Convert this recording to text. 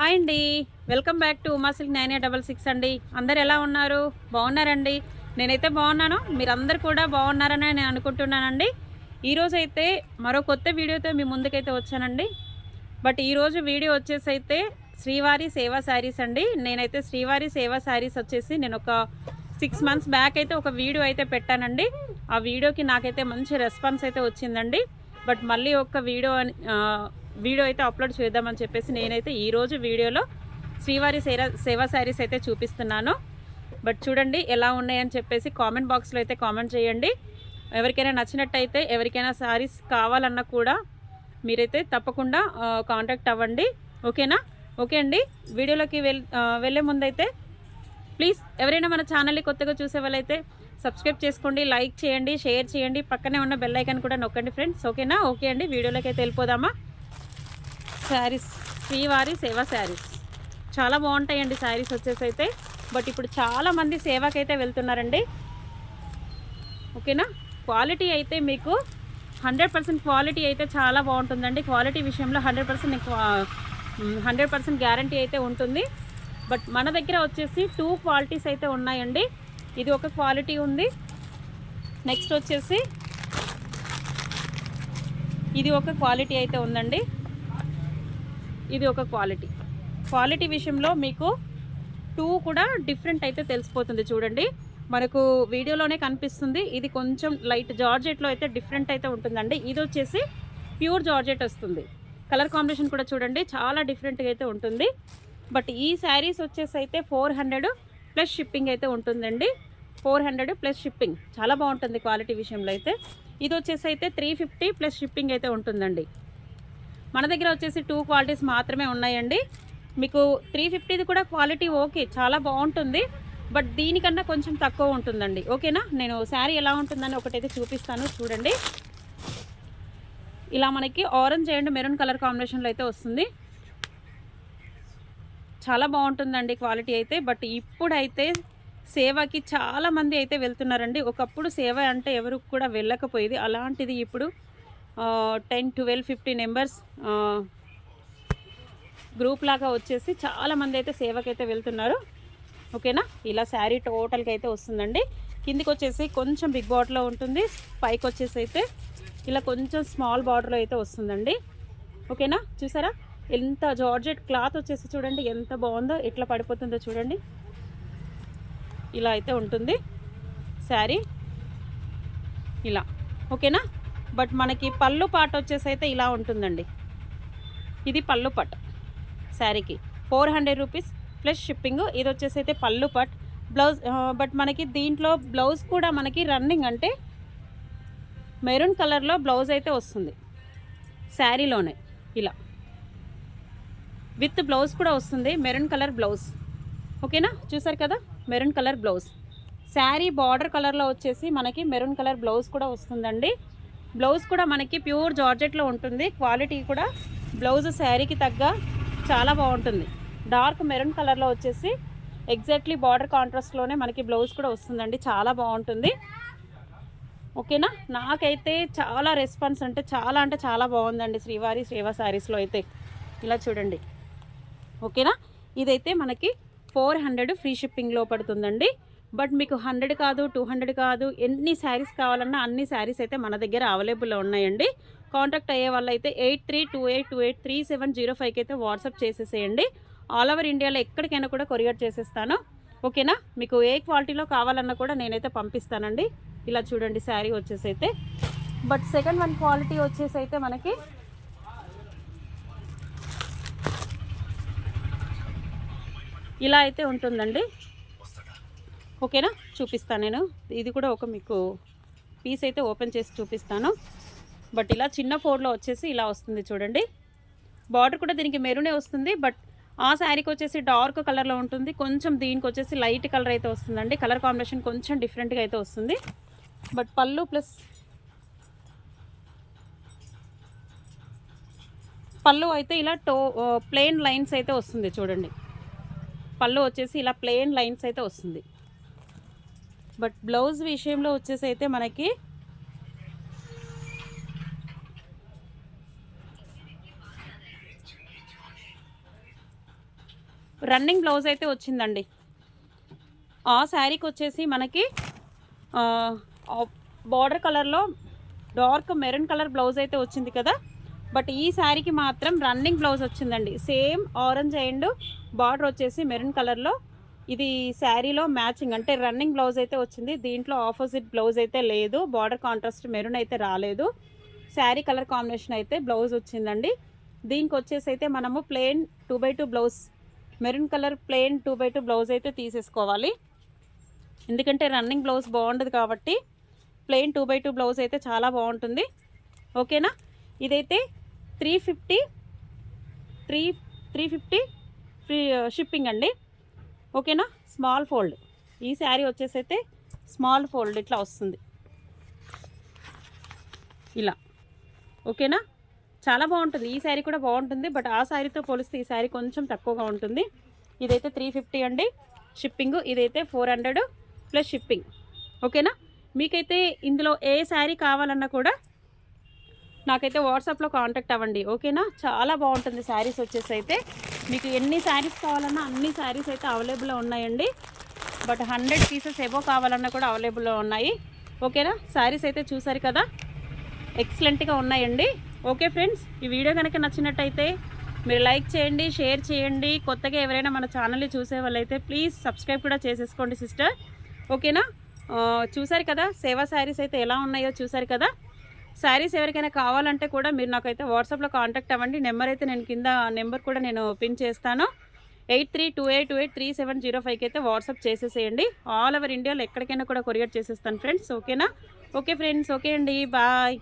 Hi అండి. Welcome back to Uma silk nine eight double six అండి. అందరు ఎలా ఉన్నారు? బాగున్నారండి? నేనైతే బాగున్నాను. మీరందరు కూడా బాగున్నారని నేను అనుకుంటున్నానండి. ఈరోజు అయితే మరో కొత్త వీడియోతో మీ ముందుకైతే వచ్చానండి. బట్ ఈరోజు వీడియో వచ్చేసి అయితే శ్రీవారి సేవా శారీస్ అండి. నేనైతే శ్రీవారి సేవా శారీస్ వచ్చేసి నేను ఒక సిక్స్ మంత్స్ బ్యాక్ అయితే ఒక వీడియో అయితే పెట్టానండి. ఆ వీడియోకి నాకైతే మంచి రెస్పాన్స్ అయితే వచ్చిందండి. బట్ మళ్ళీ ఒక వీడియో అని వీడియో అయితే అప్లోడ్ చేద్దామని చెప్పేసి నేనైతే ఈరోజు వీడియోలో శ్రీవారి సేరా సేవా శారీస్ అయితే చూపిస్తున్నాను. బట్ చూడండి ఎలా ఉన్నాయని చెప్పేసి కామెంట్ బాక్స్లో అయితే కామెంట్ చేయండి. ఎవరికైనా నచ్చినట్టయితే ఎవరికైనా శారీస్ కావాలన్నా కూడా మీరైతే తప్పకుండా కాంటాక్ట్ అవ్వండి. ఓకేనా? ఓకే అండి. వీడియోలోకి వెల్ వెళ్ళే ముందైతే ప్లీజ్ ఎవరైనా మన ఛానల్ని కొత్తగా చూసే వాళ్ళైతే సబ్స్క్రైబ్ చేసుకోండి లైక్ చేయండి షేర్ చేయండి. పక్కనే ఉన్న బెల్ ఐకాన్ కూడా నొక్కండి ఫ్రెండ్స్ ఓకేనా? ఓకే అండి. వీడియోలోకి అయితే వెళ్ళిపోదామా? శారీస్ శ్రీవారి సేవా శారీస్. చాలా బాగుంటాయండి శారీస్ వచ్చేసి అయితే. బట్ ఇప్పుడు చాలామంది సేవకైతే వెళ్తున్నారండి. ఓకేనా? క్వాలిటీ అయితే మీకు హండ్రెడ్ పర్సెంట్ క్వాలిటీ అయితే చాలా బాగుంటుందండి. క్వాలిటీ విషయంలో hundred percent hundred percent guarantee అయితే ఉంటుంది. బట్ మన దగ్గర వచ్చేసి టూ క్వాలిటీస్ అయితే ఉన్నాయండి. ఇది ఒక క్వాలిటీ ఉంది. నెక్స్ట్ వచ్చేసి ఇది ఒక క్వాలిటీ అయితే ఉందండి. ఇది ఒక క్వాలిటీ. క్వాలిటీ విషయంలో మీకు టూ కూడా డిఫరెంట్ అయితే తెలిసిపోతుంది చూడండి. మనకు వీడియోలోనే కనిపిస్తుంది. ఇది కొంచెం లైట్ జార్జెట్లో అయితే డిఫరెంట్ అయితే ఉంటుందండి. ఇది వచ్చేసి ప్యూర్ జార్జెట్ వస్తుంది. కలర్ కాంబినేషన్ కూడా చూడండి. చాలా డిఫరెంట్గా అయితే ఉంటుంది. బట్ ఈ శారీస్ వచ్చేసి అయితే ఫోర్ హండ్రెడ్ ప్లస్ షిప్పింగ్ అయితే ఉంటుందండి. Four hundred plus shipping. చాలా బాగుంటుంది క్వాలిటీ విషయంలో అయితే. ఇది వచ్చేసి అయితే త్రీ ఫిఫ్టీ ప్లస్ షిప్పింగ్ అయితే ఉంటుందండి. మన దగ్గర వచ్చేసి టూ క్వాలిటీస్ మాత్రమే ఉన్నాయండి. మీకు త్రీ ఫిఫ్టీది కూడా క్వాలిటీ ఓకే చాలా బాగుంటుంది. బట్ దీనికన్నా కొంచెం తక్కువ ఉంటుందండి. ఓకేనా నేను శారీ ఎలా ఉంటుందని ఒకటైతే చూపిస్తాను చూడండి. ఇలా మనకి ఆరెంజ్ అండ్ మెరూన్ కలర్ కాంబినేషన్లో అయితే వస్తుంది. చాలా బాగుంటుందండి క్వాలిటీ అయితే. బట్ ఇప్పుడైతే సేవకి చాలామంది అయితే వెళ్తున్నారండి. ఒకప్పుడు సేవ అంటే ఎవరు కూడా వెళ్ళకపోయేది. అలాంటిది ఇప్పుడు ten twelve fifteen members group లాగా వచ్చేసి చాలా మంది అయితే సేవకైతే వెళ్తున్నారు. ఓకేనా? ఇలా శారీ టోటల్కి అయితే వస్తుందండి. కిందికి వచ్చేసి కొంచెం బిగ్ బాటిల్లో ఉంటుంది. పైకి వచ్చేసి అయితే ఇలా కొంచెం స్మాల్ బార్డర్లో అయితే వస్తుందండి. ఓకేనా? చూసారా? ఎంత జార్జెట్ క్లాత్ వచ్చేసి చూడండి ఎంత బాగుందో ఎట్లా పడిపోతుందో చూడండి. ఇలా అయితే ఉంటుంది శారీ. ఇలా. ఓకేనా? బట్ మనకి పళ్ళు పాట వచ్చేసి అయితే ఇలా ఉంటుందండి. ఇది పళ్ళు పట్. శారీకి four hundred rupees plus shipping. ఇది వచ్చేసి అయితే పళ్ళు పట్. బ్లౌజ్ బట్ మనకి దీంట్లో బ్లౌజ్ కూడా మనకి రన్నింగ్ అంటే మెరూన్ కలర్లో బ్లౌజ్ అయితే వస్తుంది. శారీలోనే ఇలా. విత్ బ్లౌజ్ కూడా వస్తుంది. Maroon colour blouse. ఓకేనా? చూసారు కదా? Maroon colour blouse. Sari border కలర్లో వచ్చేసి మనకి మెరూన్ కలర్ బ్లౌజ్ కూడా వస్తుందండి. బ్లౌజ్ కూడా మనకి ప్యూర్ జార్జెట్లో ఉంటుంది. క్వాలిటీ కూడా బ్లౌజ్ శారీకి తగ్గ చాలా బాగుంటుంది. డార్క్ మెరూన్ కలర్లో వచ్చేసి ఎగ్జాక్ట్లీ బార్డర్ కాంట్రాస్ట్లోనే మనకి బ్లౌజ్ కూడా వస్తుందండి. చాలా బాగుంటుంది. ఓకేనా? నాకైతే చాలా రెస్పాన్స్ అంటే చాలా అంటే చాలా బాగుందండి శ్రీవారి శ్రీవా శారీస్లో అయితే. ఇలా చూడండి. ఓకేనా? ఇదైతే మనకి ఫోర్ హండ్రెడ్ ఫ్రీ షిప్పింగ్లో పడుతుందండి. బట్ మీకు హండ్రెడ్ కాదు టూ హండ్రెడ్ కాదు ఎన్ని శారీస్ కావాలన్నా అన్ని శారీస్ అయితే మన దగ్గర అవైలబుల్లో ఉన్నాయండి. కాంటాక్ట్ అయ్యే వాళ్ళు అయితే eight three two eight two eight three seven zero ఫైవ్కి అయితే వాట్సాప్ చేసేసేయండి. ఆల్ ఓవర్ ఇండియాలో ఎక్కడికైనా కూడా కొరియర్ చేసేస్తాను. ఓకేనా? మీకు ఏ క్వాలిటీలో కావాలన్నా కూడా నేనైతే పంపిస్తానండి. ఇలా చూడండి శారీ వచ్చేసి అయితే బట్ సెకండ్ వన్ క్వాలిటీ వచ్చేసి అయితే మనకి ఇలా అయితే ఉంటుందండి. ఓకేనా? చూపిస్తాను నేను. ఇది కూడా ఒక మీకు పీస్ అయితే ఓపెన్ చేసి చూపిస్తాను. బట్ ఇలా చిన్న ఫోన్లో వచ్చేసి ఇలా వస్తుంది చూడండి. బార్డర్ కూడా దీనికి మెరూనే వస్తుంది బట్ ఆ శారీకి వచ్చేసి డార్క్ కలర్లో ఉంటుంది. కొంచెం దీనికి వచ్చేసి లైట్ కలర్ అయితే వస్తుందండి. కలర్ కాంబినేషన్ కొంచెం డిఫరెంట్గా అయితే వస్తుంది. బట్ పళ్ళు ప్లస్ పళ్ళు అయితే ఇలా టో ప్లెయిన్ లైన్స్ అయితే వస్తుంది చూడండి. పళ్ళు వచ్చేసి ఇలా ప్లెయిన్ లైన్స్ అయితే వస్తుంది. బట్ బ్లౌజ్ విషయంలో వచ్చేసి అయితే మనకి రన్నింగ్ బ్లౌజ్ అయితే వచ్చిందండి. ఆ శారీకి వచ్చేసి మనకి బార్డర్ కలర్లో డార్క్ మెరూన్ కలర్ బ్లౌజ్ అయితే వచ్చింది కదా. బట్ ఈ శారీకి మాత్రం రన్నింగ్ బ్లౌజ్ వచ్చిందండి. సేమ్ ఆరెంజ్ అండ్ బార్డర్ వచ్చేసి మెరూన్ కలర్లో ఇది శారీలో మ్యాచింగ్ అంటే రన్నింగ్ బ్లౌజ్ అయితే వచ్చింది. దీంట్లో ఆపోజిట్ బ్లౌజ్ అయితే లేదు. బార్డర్ కాంట్రాస్ట్ మెరూన్ అయితే రాలేదు. శారీ కలర్ కాంబినేషన్ అయితే బ్లౌజ్ వచ్చిందండి. దీనికి వచ్చేసి అయితే మనము plain two by two blouse maroon colour plain two by two blouse అయితే తీసేసుకోవాలి. ఎందుకంటే రన్నింగ్ బ్లౌజ్ బాగుండదు కాబట్టి plain two by two blouse అయితే చాలా బాగుంటుంది. ఓకేనా? ఇదైతే three fifty three three fifty free shipping అండి. ఓకేనా? Small fold. ఈ శారీ వచ్చేసైతే స్మాల్ ఫోల్డ్ ఇట్లా వస్తుంది. ఇలా. ఓకేనా? చాలా బాగుంటుంది. ఈ శారీ కూడా బాగుంటుంది. బట్ ఆ శారీతో పోలిస్తే ఈ శారీ కొంచెం తక్కువగా ఉంటుంది. ఇదైతే త్రీ ఫిఫ్టీ అండి. షిప్పింగ్ ఇదైతే ఫోర్ హండ్రెడ్ ప్లస్ షిప్పింగ్ ఓకేనా? మీకైతే ఇందులో ఏ శారీ కావాలన్నా కూడా నాకైతే వాట్సాప్లో కాంటాక్ట్ అవ్వండి ఓకేనా? చాలా బాగుంటుంది శారీస్ వచ్చేసి అయితే. మీకు ఎన్ని శారీస్ కావాలన్నా అన్ని శారీస్ అయితే అవైలబుల్లో ఉన్నాయండి. బట్ హండ్రెడ్ పీసెస్ ఏవో కావాలన్నా కూడా అవైలబుల్లో ఉన్నాయి. ఓకేనా? శారీస్ అయితే చూసారు కదా? ఎక్సలెంట్గా ఉన్నాయండి. ఓకే ఫ్రెండ్స్ ఈ వీడియో కనుక నచ్చినట్టయితే మీరు లైక్ చేయండి షేర్ చేయండి. కొత్తగా ఎవరైనా మన ఛానల్ని చూసే వాళ్ళైతే ప్లీజ్ సబ్స్క్రైబ్ కూడా చేసేసుకోండి సిస్టర్. ఓకేనా? చూసారు కదా? సేవా శారీస్ అయితే ఎలా ఉన్నాయో చూసారు కదా? శారీస్ ఎవరికైనా కావాలంటే కూడా మీరు నాకైతే వాట్సాప్లో కాంటాక్ట్ అవ్వండి. నెంబర్ అయితే నేను కింద నెంబర్ కూడా నేను పిన్ చేస్తాను. Eight three two eight two eight three seven zero ఫైవ్కి అయితే వాట్సాప్ చేసేసేయండి. ఆల్ ఓవర్ ఇండియాలో ఎక్కడికైనా కూడా కొరియర్ చేసేస్తాను ఫ్రెండ్స్. ఓకేనా? Okay friends. ఓకే అండి. బాయ్.